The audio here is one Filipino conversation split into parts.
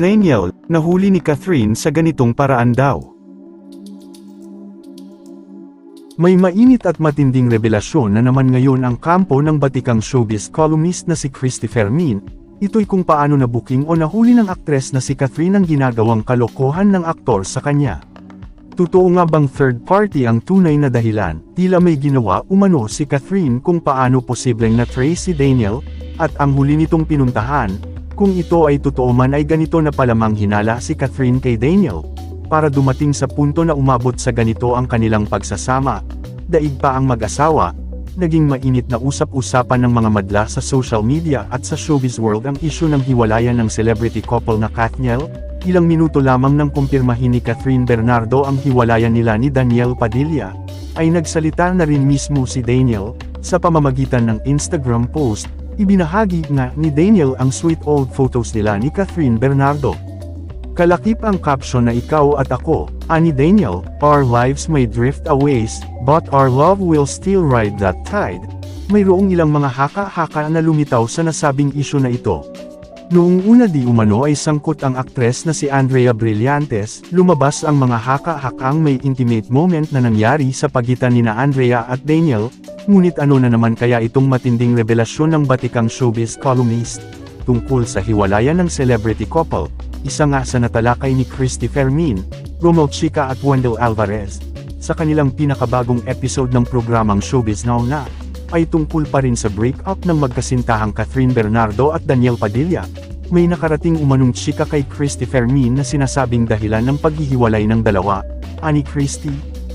Daniel, nahuli ni Catherine sa ganitong paraan daw. May mainit at matinding revelasyon na naman ngayon ang kampo ng batikang showbiz columnist na si Christy Fermin. Ito'y kung paano nabuking o nahuli ng aktres na si Catherine ang ginagawang kalokohan ng aktor sa kanya. Totoo nga bang third party ang tunay na dahilan? Tila may ginawa umano si Catherine kung paano posibleng na Tracy Daniel, at ang huli nitong pinuntahan, kung ito ay totoo man ay ganito na palamang hinala si Catherine kay Daniel, para dumating sa punto na umabot sa ganito ang kanilang pagsasama. Daig pa ang mag-asawa, naging mainit na usap-usapan ng mga madla sa social media at sa showbiz world ang isyu ng hiwalayan ng celebrity couple na Kathniel, ilang minuto lamang nang kumpirmahin ni Catherine Bernardo ang hiwalayan nila ni Daniel Padilla, ay nagsalita na rin mismo si Daniel, sa pamamagitan ng Instagram post, ibinahagi nga ni Daniel ang sweet old photos nila ni Catherine Bernardo. Kalakip ang caption na ikaw at ako, ani Daniel, our lives may drift away, but our love will still ride that tide. Mayroong ilang mga haka-haka na lumitaw sa nasabing isyu na ito. Noong una di umano ay sangkot ang aktres na si Andrea Brillantes, lumabas ang mga haka-hakang may intimate moment na nangyari sa pagitan ni na Andrea at Daniel, ngunit ano na naman kaya itong matinding revelasyon ng batikang showbiz columnist, tungkol sa hiwalayan ng celebrity couple, isa nga sa natalakay ni Christy Fermin, Romel Chica at Wendell Alvarez. Sa kanilang pinakabagong episode ng programang Showbiz Now Na, ay tungkol pa rin sa breakup ng magkasintahang Catherine Bernardo at Daniel Padilla. May nakarating umanong chika kay Christy Fermin na sinasabing dahilan ng paghihiwalay ng dalawa. Ani Christy,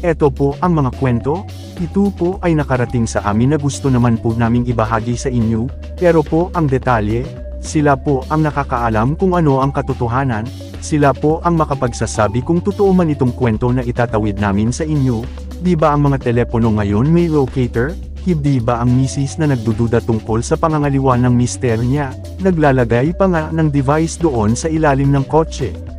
eto po ang mga kwento, ito po ay nakarating sa amin na gusto naman po naming ibahagi sa inyo, pero po ang detalye, sila po ang nakakaalam kung ano ang katotohanan, sila po ang makapagsasabi kung totoo man itong kwento na itatawid namin sa inyo, di ba ang mga telepono ngayon may locator? Hindi ba ang misis na nagdududa tungkol sa pangangaliwa ng mister niya, naglalagay pa nga ng device doon sa ilalim ng kotse?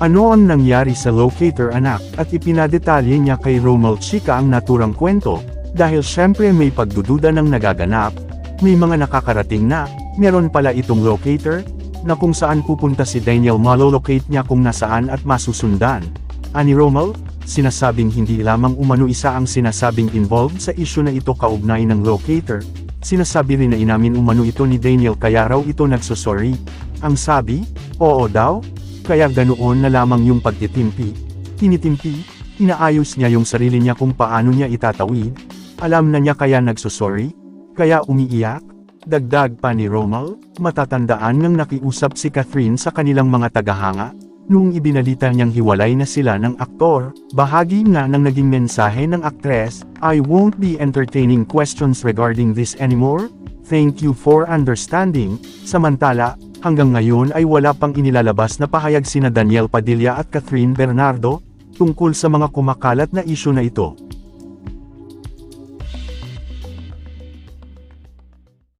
Ano ang nangyari sa locator anak at ipinadetalye niya kay Romel Chica ang naturang kwento, dahil syempre may pagdududa ng nagaganap, may mga nakakarating na, meron pala itong locator, na kung saan pupunta si Daniel malolocate niya kung nasaan at masusundan. Ani Romel, sinasabing hindi lamang umano isa ang sinasabing involved sa isyu na ito kaugnay ng locator, sinasabi rin na inamin umano ito ni Daniel kaya raw ito nagsosorry. Ang sabi, oo daw, kaya ganoon na lamang yung pagtitimpi. Tinitimpi, inaayos niya yung sarili niya kung paano niya itatawid, alam na niya kaya nagsosorry, kaya umiiyak, Dagdag pa ni Romal, matatandaan ngang nakiusap si Catherine sa kanilang mga tagahanga, noong ibinalita niyang hiwalay na sila ng aktor, bahagi nga ng naging mensahe ng aktres, I won't be entertaining questions regarding this anymore, thank you for understanding, samantala, hanggang ngayon ay wala pang inilalabas na pahayag sina Daniel Padilla at Catherine Bernardo, tungkol sa mga kumakalat na isyu na ito.